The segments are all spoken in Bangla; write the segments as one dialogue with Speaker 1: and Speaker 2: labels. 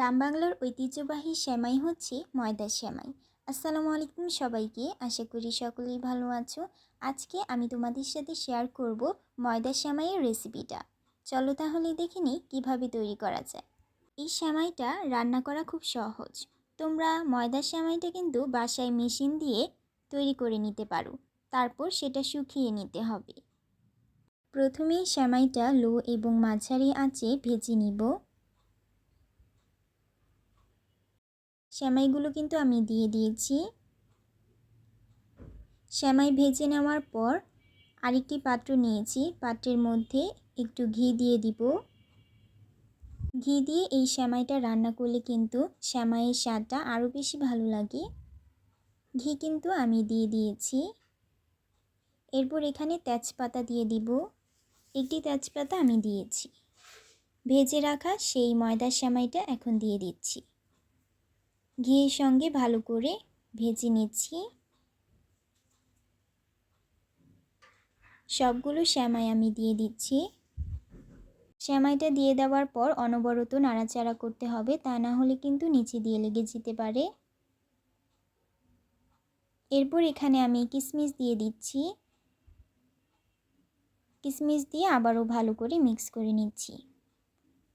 Speaker 1: গ্রাম বাংলার ঐতিহ্যবাহী সেমাই হচ্ছে ময়দার সেমাই। আসসালামু আলাইকুম সবাইকে, আশা করি সকলেই ভালো আছো। আজকে আমি তোমাদের সাথে শেয়ার করব ময়দার সেমাইয়ের রেসিপিটা চলো তাহলে দেখে নিই কীভাবে তৈরি করা যায়। এই সেমাইটা রান্না করা খুব সহজ। তোমরা ময়দার সেমাইটা কিন্তু বাসায় মেশিন দিয়ে তৈরি করে নিতে পারো। তারপর সেটা শুকিয়ে নিতে হবে। প্রথমেই সেমাইটা লো এবং মাঝারি আঁচে ভেজে নিব। সেমাইগুলো কিন্তু আমি দিয়ে দিয়েছি। সেমাই ভেজে নেওয়ার পর আরেকটি পাত্র নিয়েছি। পাত্রের মধ্যে একটু ঘি দিয়ে দিব। ঘি দিয়ে এই সেমাইটা রান্না করলে কিন্তু সেমাইয়ের স্বাদটা আরও বেশি ভালো লাগে। ঘি কিন্তু আমি দিয়ে দিয়েছি। এরপর এখানে তেজপাতা দিয়ে দিব। একটি তেজপাতা আমি দিয়েছি। ভেজে রাখা সেই ময়দার সেমাইটা এখন দিয়ে দিচ্ছি। ঘিয়ের সঙ্গে ভালো করে ভেজে নিচ্ছি। সবগুলো শ্যামাই আমি দিয়ে দিচ্ছি। শ্যামাইটা দিয়ে দেওয়ার পর অনবরত নাড়াচাড়া করতে হবে, তা না হলে কিন্তু নিচে দিয়ে লেগে যেতে পারে। এরপর এখানে আমি কিশমিশ দিয়ে দিচ্ছি। কিশমিশ দিয়ে আবারও ভালো করে মিক্স করে নিচ্ছি।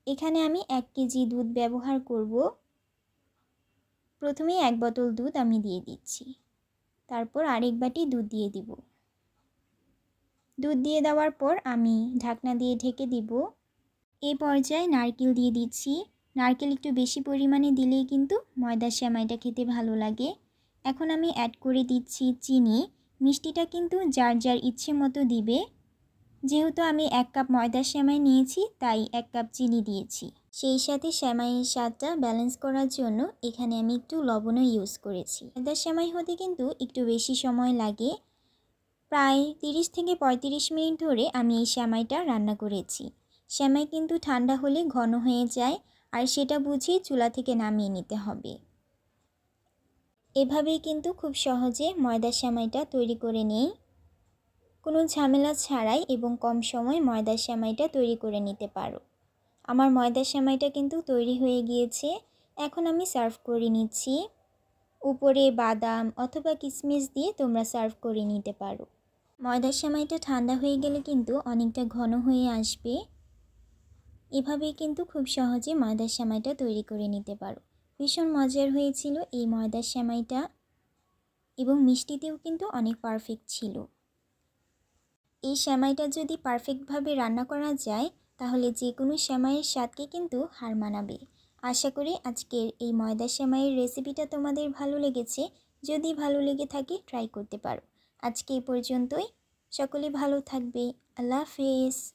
Speaker 1: এখানে আমি এক কেজি দুধ ব্যবহার করব। প্রথমেই এক বোতল দুধ আমি দিয়ে দিচ্ছি। তারপর আরেক বাটি দুধ দিয়ে দিব। দুধ দিয়ে দেওয়ার পর আমি ঢাকনা দিয়ে ঢেকে দিব। এ পর্যায়ে নারকেল দিয়ে দিচ্ছি। নারকেল একটু বেশি পরিমাণে দিলেই কিন্তু ময়দার শ্যামাইটা খেতে ভালো লাগে। এখন আমি অ্যাড করে দিচ্ছি চিনি। মিষ্টিটা কিন্তু যার যার ইচ্ছে মতো দিবে। যেহেতু আমি এক কাপ ময়দার শ্যামাই নিয়েছি, তাই এক কাপ চিনি দিয়েছি। সেই সাথে শ্যামাইয়ের স্বাদটা ব্যালেন্স করার জন্য এখানে আমি একটু লবণও ইউজ করেছি। ময়দার শ্যামাই হতে কিন্তু একটু বেশি সময় লাগে। প্রায় তিরিশ থেকে পঁয়ত্রিশ মিনিট ধরে আমি এই শ্যামাইটা রান্না করেছি। শ্যামাই কিন্তু ঠান্ডা হলে ঘন হয়ে যায় আর সেটা বুঝেই চুলা থেকে নামিয়ে নিতে হবে। এভাবেই কিন্তু খুব সহজে ময়দার শ্যামাইটা তৈরি করে নেই। কোনো ঝামেলা ছাড়াই এবং কম সময় ময়দার শ্যামাইটা তৈরি করে নিতে পারো। আমার ময়দার শ্যামাইটা কিন্তু তৈরি হয়ে গিয়েছে। এখন আমি সার্ভ করে নিচ্ছি। উপরে বাদাম অথবা কিশমিশ দিয়ে তোমরা সার্ভ করে নিতে পারো। ময়দার সেমাইটা ঠান্ডা হয়ে গেলে কিন্তু অনেকটা ঘন হয়ে আসবে। এভাবেই কিন্তু খুব সহজে ময়দার সেমাইটা তৈরি করে নিতে পারো। ভীষণ মজার হয়েছিল এই ময়দার সেমাইটা এবং মিষ্টিতেও কিন্তু অনেক পারফেক্ট ছিল। এই সেমাইটা যদি পারফেক্টভাবে রান্না করা যায় তাহলে যে কোনো সেমাইয়ের স্বাদকে কিন্তু হার মানাবে। আশা করি আজকের এই ময়দা সেমাইয়ের রেসিপিটা তোমাদের ভালো লেগেছে। যদি ভালো লেগে থাকে ট্রাই করতে পারো। আজকে এই পর্যন্তই। সকলে ভালো থাকবে। আল্লাহ হাফেজ।